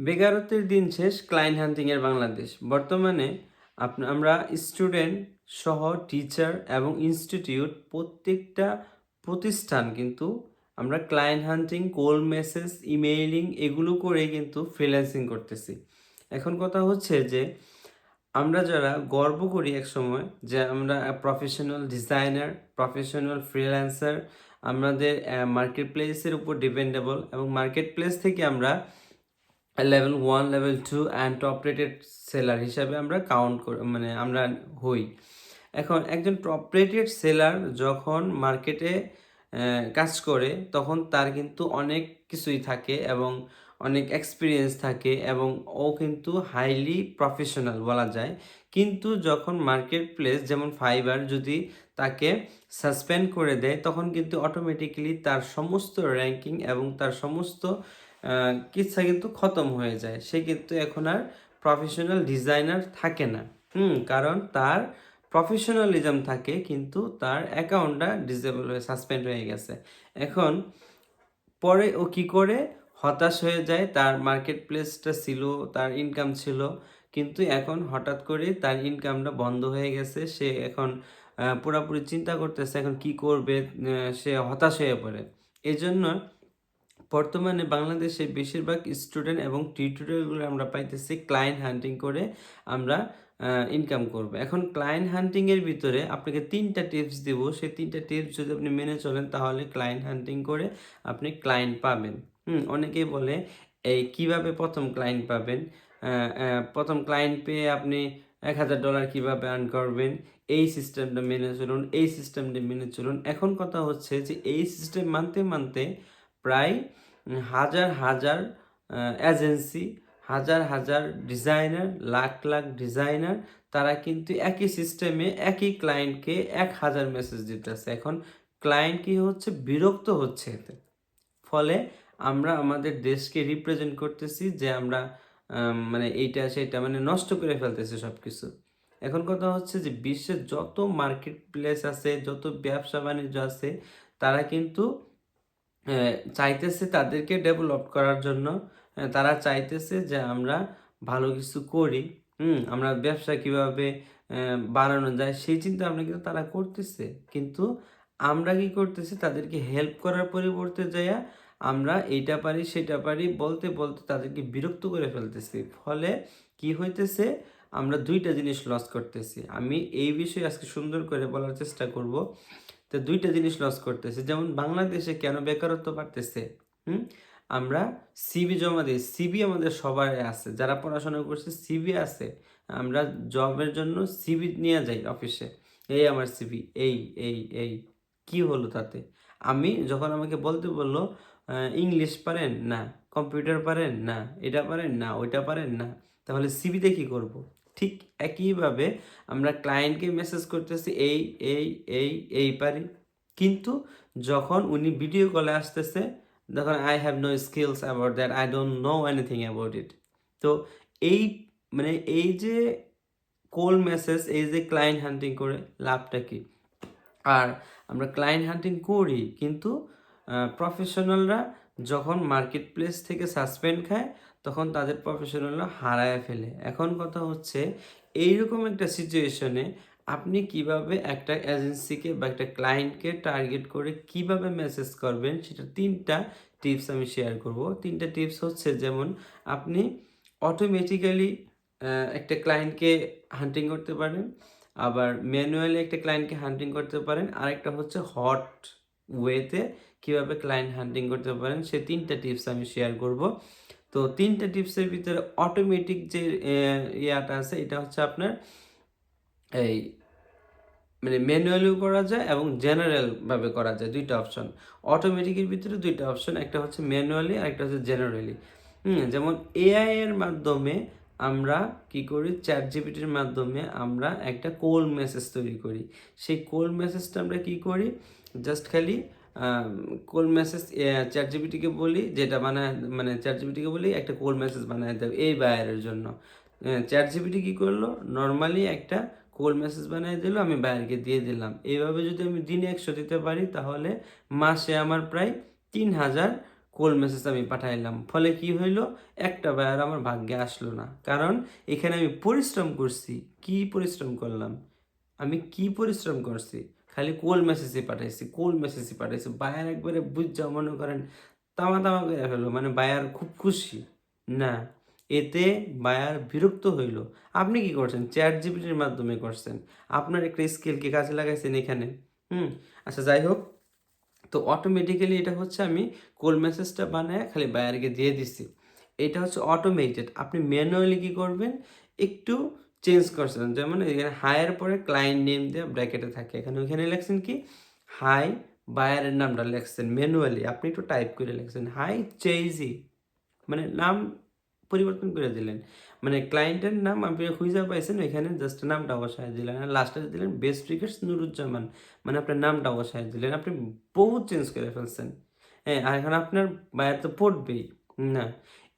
বেকারত্বের দিন শেষ ক্লায়েন্ট হান্টিংয়ের বাংলাদেশ। বর্তমানে আমরা স্টুডেন্ট সহ টিচার এবং ইনস্টিটিউট প্রত্যেকটা প্রতিষ্ঠান কিন্তু আমরা client hunting call message emailing এগুলো করে কিন্তু ফ্রিল্যান্সিং করতেছি। এখন কথা হচ্ছে যে আমরা যারা গর্ব করি এক সময় যে আমরা প্রফেশনাল ডিজাইনার প্রফেশনাল ফ্রিল্যান্সার আমাদের মার্কেট প্লেসের উপর ডিপেন্ডেবল এবং মার্কেট প্লেস থেকে আমরা level one level two and top rated seller হিসাবে আমরা কাউন্ট মানে আমরা হই। এখন একজন টপ রেটেড সেলার যখন মার্কেটে কাজ করে, তখন তার কিন্তু অনেক কিছুই থাকে এবং অনেক এক্সপিরিয়েন্স থাকে এবং ও কিন্তু হাইলি প্রফেশনাল বলা যায়। কিন্তু যখন মার্কেট প্লেস যেমন ফাইবার যদি তাকে সাসপেন্ড করে দেয়, তখন কিন্তু অটোমেটিক্যালি তার সমস্ত র্যাঙ্কিং এবং তার সমস্ত কিচ্ছা কিন্তু খতম হয়ে যায়। সে কিন্তু এখন আর প্রফেশনাল ডিজাইনার থাকে না। হুম, কারণ তার প্রফেশনালিজম থাকে, কিন্তু তার অ্যাকাউন্টটা ডিসেবল হয়ে সাসপেন্ড হয়ে গেছে। এখন পরে ও কি করে? হতাশ হয়ে যায়, তার মার্কেট প্লেসটা ছিল, তার ইনকাম ছিল, কিন্তু এখন হঠাৎ করে তার ইনকামটা বন্ধ হয়ে গেছে। সে এখন পুরাপুরি চিন্তা করতেছে, এখন কি করবে? সে হতাশ হয়ে পড়ে। এই জন্য বর্তমানে বাংলাদেশে বেশিরভাগ স্টুডেন্ট এবং টিউটোরিয়ালগুলো আমরা পাইতেছি ক্লায়েন্ট হান্টিং করে আমরা ইনকাম করব। এখন ক্লায়েন্ট হান্টিংয়ের ভিতরে আপনাকে তিনটা টিপস দিব। সেই তিনটা টিপস যদি আপনি মেনে চলেন তাহলে ক্লায়েন্ট হান্টিং করে আপনি ক্লায়েন্ট পাবেন। হুম, অনেকেই বলে, এই কীভাবে প্রথম ক্লায়েন্ট পাবেন? প্রথম ক্লায়েন্ট পেয়ে আপনি এক হাজার ডলার কীভাবে আর্ন করবেন? এই সিস্টেমটা মেনে চলুন, এই সিস্টেমটা মেনে চলুন। এখন কথা হচ্ছে যে, এই সিস্টেম মানতে মানতে প্রায় হাজার হাজার এজেন্সি হাজার হাজার ডিজাইনার লাখ লাখ ডিজাইনার তারা কিন্তু একই সিস্টেমে একই ক্লায়েন্টকে এক হাজার মেসেজ দিতেছে। এখন ক্লায়েন্ট কি হচ্ছে? বিরক্ত হচ্ছে এতে। ফলে আমরা আমাদের দেশকে রিপ্রেজেন্ট করতেছি যে আমরা মানে এইটা, সেটা মানে নষ্ট করে ফেলতেছি সব কিছু এখন কথা হচ্ছে যে বিশ্বের যত মার্কেট প্লেস আছে, যত ব্যবসা বাণিজ্য আছে, তারা কিন্তু চাইতেছে তাদেরকে ডেভেলপ করার জন্য। তারা চাইতেছে যে আমরা ভালো কিছু করি। হুম, আমরা ব্যবসা কীভাবে বাড়ানো যায় সেই চিন্তা ভাবনা কিন্তু তারা করতেছে। কিন্তু আমরা কি করতেছি? তাদেরকে হেল্প করার পরিবর্তে যাইয়া আমরা এইটা পারি, সেটা পারি বলতে বলতে তাদেরকে বিরক্ত করে ফেলতেছি। ফলে কি হইতেছে? আমরা দুইটা জিনিস লস করতেছি। আমি এই বিষয়ে আজকে সুন্দর করে বলার চেষ্টা করব। তো দুইটা জিনিস লস করতেছে। যেমন বাংলাদেশে কেন বেকারত্ব বাড়তেছে? হুম? আমরা সিবি জমা দিই সিবি আমাদের সবার আছে, যারা পড়াশোনা করছে সিবি আছে। আমরা জবের জন্য সিবি নিয়ে যাই অফিসে এই আমার সিবি এই এই এই। কি হলো তাতে? আমি যখন আমাকে বলতে বলল ইংলিশ পারেন? না। কম্পিউটার পারেন? না। এটা পারেন? না। ওইটা পারেন? না। তাহলে সিবিতে কি করব? ঠিক একইভাবে আমরা ক্লায়েন্টকে মেসেজ করতেছি, এই এই এই এই পারি। কিন্তু যখন উনি ভিডিও কলে আসতেছে, তখন I have no skills about that I don't know anything about it তো এই মানে এই যে কোল মেসেজ এই যে ক্লায়েন্ট হান্টিং করে, লাভটা কি? আর আমরা ক্লায়েন্ট হান্টিং করি, কিন্তু প্রফেশনালরা যখন মার্কেট প্লেস থেকে সাসপেন্ড খায় তখন তাদের প্রফেশনালরা হারায় ফেলে। এখন কথা হচ্ছে, এইরকম একটা সিচুয়েশনে আপনি কীভাবে একটা এজেন্সিকে বা একটা ক্লায়েন্টকে টার্গেট করে কীভাবে মেসেজ করবেন, সেটা তিনটা টিপস আমি শেয়ার করব। তিনটা টিপস হচ্ছে যেমন, আপনি অটোমেটিক্যালি একটা ক্লায়েন্টকে হান্টিং করতে পারেন, আবার ম্যানুয়ালি একটা ক্লায়েন্টকে হান্টিং করতে পারেন, আরেকটা হচ্ছে হট ওয়েতে কীভাবে ক্লায়েন্ট হান্টিং করতে পারেন, সে তিনটা টিপস আমি শেয়ার করব। তো তিনটা টিপসের ভিতরে অটোমেটিক যে ইয়াটা আছে, এটা হচ্ছে আপনার এই মানে ম্যানুয়ালিও করা যায় এবং জেনারেল ভাবে করা যায়, দুইটা অপশন অটোমেটিকের ভিতরে দুইটা অপশন একটা হচ্ছে ম্যানুয়ালি আর একটা হচ্ছে জেনারেলি হুম, যেমন এআই এর মাধ্যমে আমরা কি করি? চ্যাট জিপিটির মাধ্যমে আমরা একটা কোল মেসেজ তৈরি করি। সেই কোল মেসেজটা আমরা কি করি? জাস্ট খালি কোল মেসেজ চ্যাট জিপিটিকে বলি, যেটা বানায় মানে চ্যাট জিপিটিকে বলি, একটা কোল মেসেজ বানায় দেবে এই বায়ারের জন্য। চ্যাট জিপিটি কী করল? নর্মালি একটা কোল মেসেজ বানিয়ে দিল, আমি বায়ারকে দিয়ে দিলাম। এইভাবে যদি আমি দিনে একশো দিতে পারি, তাহলে মাসে আমার প্রায় তিন হাজার কোল মেসেজ আমি পাঠাইলাম। ফলে কি হইল? একটা বায়ার আমার ভাগ্যে আসলো না। কারণ এখানে আমি পরিশ্রম করছি। কি পরিশ্রম করলাম? আমি কি পরিশ্রম করছি? খালি কোল মেসেজই পাঠাইছি কোল মেসেজই পাঠাইছি। বায়ার একবারে বুঝা মনে করেন, তামা তামা করে ফেলো মানে বায়ার খুব খুশি। না, এতে বায়ার বিরক্ত হইল। আপনি কি করছেন? চ্যাট জিপিটির মাধ্যমে করছেন। আপনার একটা স্কিলকে কাজে লাগাইছেন এখানে? হুম আচ্ছা যাই হোক। তো অটোমেটিক্যালি এটা হচ্ছে আমি কোল মেসেজটা বানায় খালি বায়ারকে দিয়ে দিচ্ছি এটা হচ্ছে অটোমেটেড আপনি ম্যানুয়ালি কি করবেন? একটু চেঞ্জ করছেন যেমন এখানে হায়ের পরে ক্লায়েন্ট নেম দিয়ে ব্র্যাকেটে থাকে। এখানে ওইখানে লেখছেন কি? হাই বায়ারের নামটা লেখছেন ম্যানুয়ালি আপনি একটু টাইপ করে লেখছেন হাই চেইজি মানে নাম পরিবর্তন করে দিলেন। মানে ক্লায়েন্টের নাম আপনি খুঁজে পাইছেন এখানে জাস্ট নামটা বসায় দিলেন। আর লাস্টে দিলেন বেস্ট ক্রিকেটস নুরুজ্জামান। মানে আপনার নামটা বসায় দিলেন। আপনি বহুত চেঞ্জ করে ফেলছেন। হ্যাঁ আর এখন আপনার বায়ার তো পড়বেই। না,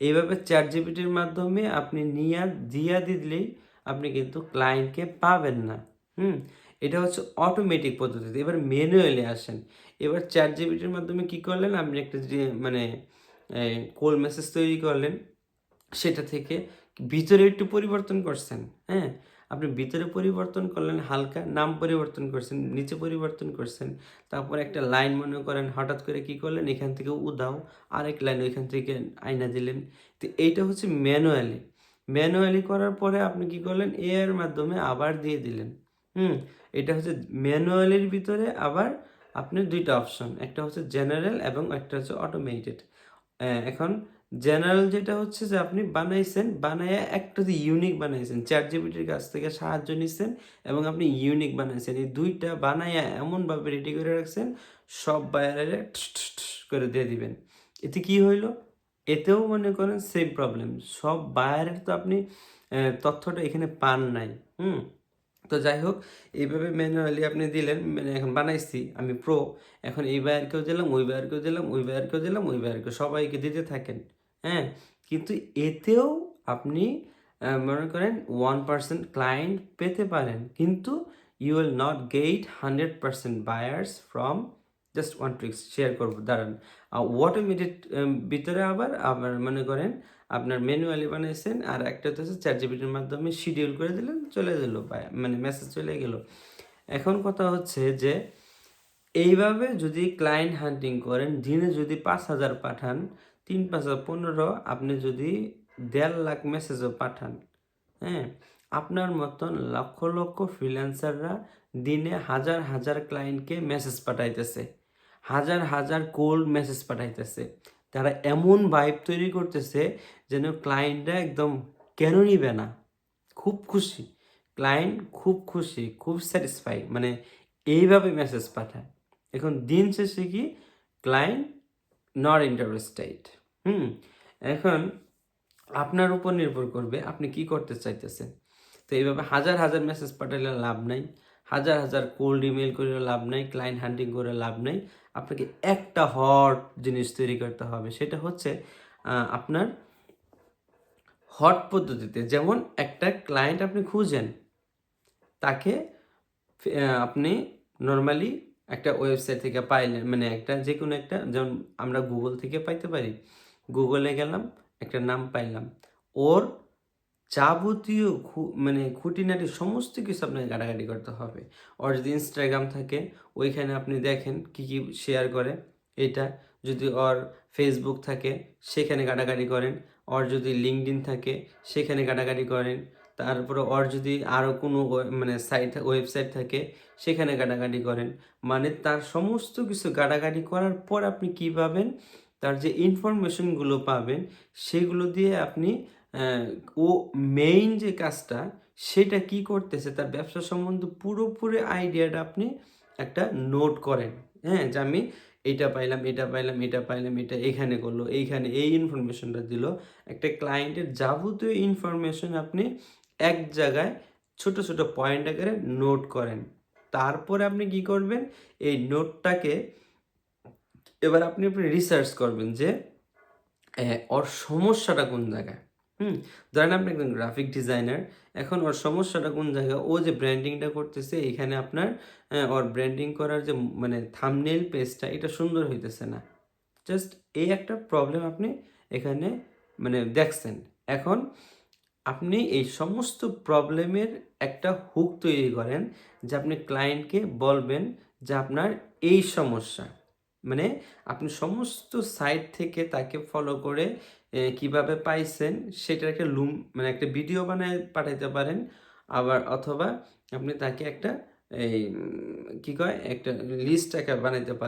এইভাবে চ্যাট জিপিটির মাধ্যমে আপনি নিয়া দিয়া দিলেই আপনি কিন্তু ক্লায়েন্টকে পাবেন না। হুম? এটা হচ্ছে অটোমেটিক পদ্ধতিতে। এবার ম্যানুয়ালি আসেন। এবার চ্যাট জিবিটির মাধ্যমে কি করলেন? আপনি একটা যে মানে কোল মেসেজ তৈরি করলেন। সেটা থেকে ভিতরে একটু পরিবর্তন করছেন। হ্যাঁ? আপনি ভিতরে পরিবর্তন করলেন, হালকা নাম পরিবর্তন করছেন, নিচে পরিবর্তন করছেন। তারপর একটা লাইন মনে করেন, হঠাৎ করে কি করলেন? এখান থেকে উদাও আরেক লাইন ওইখান থেকে আয়না দিলেন। তো এইটা হচ্ছে ম্যানুয়ালি ম্যানুয়ালি করার পরে আপনি কি করলেন? এর মাধ্যমে আবার দিয়ে দিলেন। হুম? এটা হচ্ছে ম্যানুয়ালির ভিতরে আবার আপনি দুইটা অপশন, একটা হচ্ছে জেনারেল এবং একটা হচ্ছে অটোমেটেড এখন জেনারেল যেটা হচ্ছে যে আপনি বানাইছেন বানায় একটা যে ইউনিক বানাইছেন চ্যাট জিপিটির কাছ থেকে সাহায্য নিচ্ছেন এবং আপনি ইউনিক বানাইছেন। এই দুইটা বানাইয়া এমনভাবে রেডি করে রাখছেন, সব বাইরে করে দিয়ে দিবেন। এতে কি হইল? এতেও মনে করেন সেম প্রবলেম সব বায়ারের তো আপনি তথ্যটা এখানে পান নাই, হুম? তো যাই হোক, এইভাবে ম্যানুয়ালি আপনি দিলেন মানে এখন বানাইছি, আমি প্রো এখন এই বায়ারকেও দিলাম, ওই বায়ারকেও দিলাম, ওই বায়ারকেও দিলাম, ওই বায়ারকেও সবাইকে দিতে থাকেন হ্যাঁ? কিন্তু এতেও আপনি মনে করেন ওয়ান পার্সেন্ট ক্লায়েন্ট পেতে পারেন, কিন্তু you will not get hundred percent buyers from just one tricks share করব, দাঁড়ান। অটোমেটেড ভিতরে আবার আবার মনে করেন আপনার ম্যানুয়ালি বানাইছেন আর একটা তো চ্যাট জিপিটির মাধ্যমে শিডিউল করে দিলেন, চলে গেলো মানে মেসেজ চলে গেল। এখন কথা হচ্ছে যে এইভাবে যদি ক্লায়েন্ট হান্টিং করেন, দিনে যদি পাঁচ হাজার পাঠান, তিন পাঁচ হাজার পনেরো, আপনি যদি দেড় লাখ মেসেজও পাঠান হ্যাঁ আপনার মতন লক্ষ লক্ষ ফ্রিল্যান্সাররা দিনে হাজার হাজার ক্লায়েন্টকে মেসেজ পাঠাইতেছে। হাজার হাজার কোল্ড মেসেজ পাঠাইতেছে। তারা এমন ভাইব তৈরি করতেছে যেন ক্লায়েন্টরা একদম কেন নিবে না। খুব খুশি। ক্লায়েন্ট খুব খুশি, খুব স্যাটিসফাই মানে এইভাবে মেসেজ পাঠায়। এখন দিন শেষে কি ক্লায়েন্ট নট ইন্টারেস্টেড হুম, এখন আপনার উপর নির্ভর করবে আপনি কি করতে চাইতেছেন। তো এইভাবে হাজার হাজার মেসেজ পাঠালে লাভ নাই। হাজার হাজার কোল্ড ইমেল করে লাভ নাই ক্লায়েন্ট হান্টিং করে লাভ নাই। আপনাকে একটা হট জিনিস তৈরি করতে হবে, সেটা হচ্ছে আপনার হট পদ্ধতিতে যেমন একটা ক্লায়েন্ট আপনি খুঁজেন, তাকে আপনি নর্মালি একটা ওয়েবসাইট থেকে পাইলেন মানে একটা যে কোনো একটা, যেমন আমরা গুগল থেকে পাইতে পারি। গুগলে গেলাম, একটা নাম পাইলাম। ওর যাবতীয় মানে খুঁটিনাটি সমস্ত কিছু আপনাকে ঘাটাঘাটি করতে হবে। ওর যদি ইনস্টাগ্রাম থাকে, ওইখানে আপনি দেখেন কি কি শেয়ার করে। এটা যদি ওর ফেসবুক থাকে, সেখানে ঘাটাঘাটি করেন। ওর যদি লিঙ্কডিন থাকে, সেখানে ঘাটাঘাটি করেন। তারপরে ওর যদি আরও কোনো মানে সাইট ওয়েবসাইট থাকে, সেখানে ঘাটাঘাটি করেন। মানে তার সমস্ত কিছু ঘাটাঘাটি করার পর আপনি কী পাবেন? তার যে ইনফরমেশনগুলো পাবেন, সেগুলো দিয়ে আপনি ও মেইন যে কাজটা, সেটা কি করতেছে, তার ব্যবসা সম্বন্ধে পুরোপুরি আইডিয়াটা আপনি একটা নোট করেন। হ্যাঁ যে আমি এটা পাইলাম এটা পাইলাম এটা পাইলাম, এটা এখানে করল, এইখানে, এই ইনফরমেশনটা দিল। একটা ক্লায়েন্টের যাবতীয় ইনফরমেশন আপনি এক জায়গায় ছোট ছোট পয়েন্ট আকারে নোট করেন। তারপরে আপনি কি করবেন, এই নোটটাকে এবার আপনি আপনি রিসার্চ করবেন যে ওর সমস্যাটা কোন জায়গায়? হুম ধরেন আপনি একজন গ্রাফিক ডিজাইনার এখন ওর সমস্যাটা কোন জায়গায়? ও যে ব্র্যান্ডিংটা করতেছে, এখানে আপনার ওর ব্র্যান্ডিং করার যে মানে থামনেল পেজটা এটা সুন্দর হইতেছে না। জাস্ট এই একটা প্রবলেম আপনি এখানে মানে দেখছেন। এখন আপনি এই সমস্ত প্রবলেমের একটা হুক তৈরি করেন, যে আপনি ক্লায়েন্টকে বলবেন যে আপনার এই সমস্যা। মানে আপনি সমস্ত সাইট থেকে তাকে ফলো করে কীভাবে পাইছেন সেটাকে লুম মানে একটা ভিডিও বানায় পাঠাইতে পারেন। আবার অথবা আপনি তাকে একটা এই কি কয়? একটা লিস্ট একটা বানাইতে পারেন।